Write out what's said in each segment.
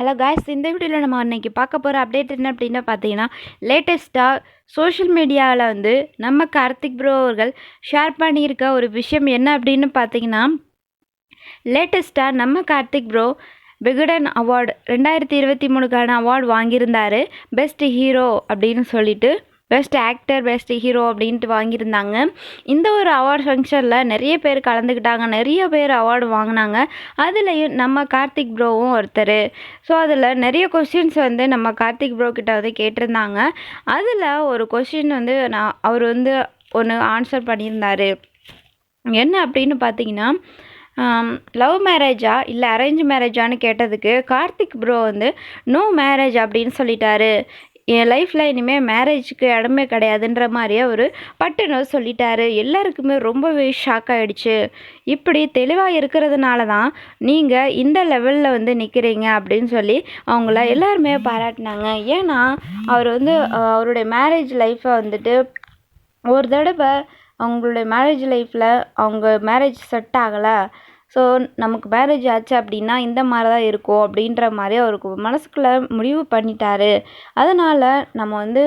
Hello guys இந்த வீடியோவில் நம்ம அன்றைக்கி பார்க்க போகிற அப்டேட் என்ன அப்படின்னா பார்த்தீங்கன்னா லேட்டஸ்ட்டாக சோஷியல் மீடியாவில் வந்து நம்ம கார்த்திக் ப்ரோ அவர்கள் ஷேர் பண்ணியிருக்க ஒரு விஷயம் என்ன அப்படின்னு பார்த்தீங்கன்னா லேட்டஸ்ட்டாக நம்ம கார்த்திக் ப்ரோ விகடன் அவார்டு ரெண்டாயிரத்தி இருபத்தி மூணுக்கான அவார்டு வாங்கியிருந்தார் பெஸ்ட் ஹீரோ அப்படின்னு சொல்லிட்டு. பெஸ்ட் ஆக்டர் பெஸ்ட் ஹீரோ அப்படின்ட்டு வாங்கியிருந்தாங்க. இந்த ஒரு அவார்ட் ஃபங்க்ஷனில் நிறைய பேர் கலந்துக்கிட்டாங்க. நிறைய பேர் அவார்டு வாங்கினாங்க. அதுலேயும் நம்ம கார்த்திக் ப்ரோவும் ஒருத்தர். ஸோ அதில் நிறைய கொஷின்ஸ் வந்து நம்ம கார்த்திக் ப்ரோ கிட்ட வந்து கேட்டிருந்தாங்க. அதில் ஒரு கொஷின் வந்து நான் அவர் வந்து ஒன்று ஆன்சர் பண்ணியிருந்தார். என்ன அப்படின்னு பார்த்தீங்கன்னா லவ் மேரேஜா இல்லை அரேஞ்ச் மேரேஜான்னு கேட்டதுக்கு கார்த்திக் ப்ரோ வந்து நோ மேரேஜ் அப்படின்னு சொல்லிட்டாரு. என் லைஃப்பில் இனிமேல் மேரேஜுக்கு இடமே கிடையாதுன்ற மாதிரியே ஒரு பட்டுன்னு சொல்லிட்டாரு. எல்லாருக்குமே ரொம்பவே ஷாக் ஆகிடுச்சு இப்படி தெளிவாக இருக்கிறதுனால தான் நீங்கள் இந்த லெவலில் வந்து நிற்கிறீங்க அப்படின்னு சொல்லி அவங்கள எல்லாருமே பாராட்டினாங்க. ஏன்னா அவர் வந்து அவருடைய மேரேஜ் லைஃப்பை வந்துட்டு ஒரு தடவை அவங்களுடைய மேரேஜ் லைஃப்பில் அவங்க மேரேஜ் செட் ஆகலை. ஸோ நமக்கு மேரேஜ் ஆச்சு அப்படின்னா இந்த மாதிரி தான் இருக்கும் அப்படின்ற மாதிரி அவருக்கு மனசுக்குள்ளே முடிவு பண்ணிட்டாரு. அதனால் நம்ம வந்து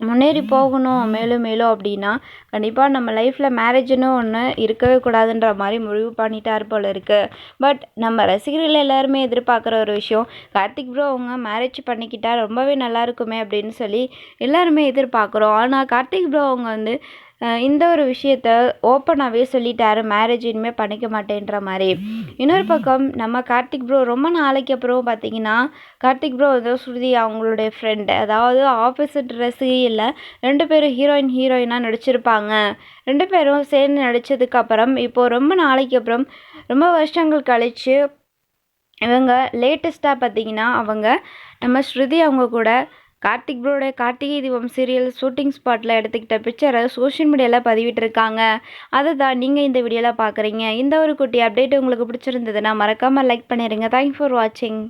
முன்னேறி போகணும் மேலும் மேலும் அப்படின்னா கண்டிப்பாக நம்ம லைஃப்பில் மேரேஜ்னு ஒன்று இருக்கவே கூடாதுன்ற மாதிரி முடிவு பண்ணிட்டார் போல் இருக்குது பட் நம்ம ரசிகர்கள் எல்லாருமே எதிர்பார்க்குற ஒரு விஷயம் கார்த்திக் ப்ரோ அவங்க மேரேஜ் பண்ணிக்கிட்டால் ரொம்பவே நல்லா இருக்குமே அப்படின்னு சொல்லி எல்லாருமே எதிர்பார்க்குறோம். ஆனால் கார்த்திக் ப்ரோ அவங்க வந்து இந்த ஒரு விஷயத்த ஓப்பனாகவே சொல்லிட்டாரு மேரேஜ் இனிமேல் பண்ணிக்க மாட்டேன்ற மாதிரி. இன்னொரு பக்கம் நம்ம கார்த்திக் ப்ரோ ரொம்ப நாளைக்கு அப்புறம் பார்த்தீங்கன்னா கார்த்திக் ப்ரோ வந்து ஸ்ருதி அவங்களுடைய ஃப்ரெண்டு அதாவது ஆப்போசிட் இல்லை ரெண்டு பேரும் ஹீரோயின் ஹீரோயினாக நடிச்சிருப்பாங்க. ரெண்டு பேரும் சேர்ந்து நடித்ததுக்கப்புறம் இப்போது ரொம்ப நாளைக்கு அப்புறம் ரொம்ப வருஷங்கள் கழித்து இவங்க லேட்டஸ்ட்டாக பார்த்தீங்கன்னா அவங்க நம்ம ஸ்ருதி அவங்க கூட கார்த்திக் ப்ரோடைய கார்த்திகை தீபம் சீரியல் ஷூட்டிங் ஸ்பாட்டில் எடுத்துக்கிட்ட பிக்சரை சோஷியல் மீடியாவில் பதிவிட்டிருக்காங்க. அதை தான் நீங்கள் இந்த வீடியோவில் பார்க்குறீங்க இந்த ஒரு குட்டி அப்டேட் உங்களுக்கு பிடிச்சிருந்ததுன்னா மறக்காமல் லைக் பண்ணிடுங்க தேங்க்ஸ் ஃபார் வாட்சிங்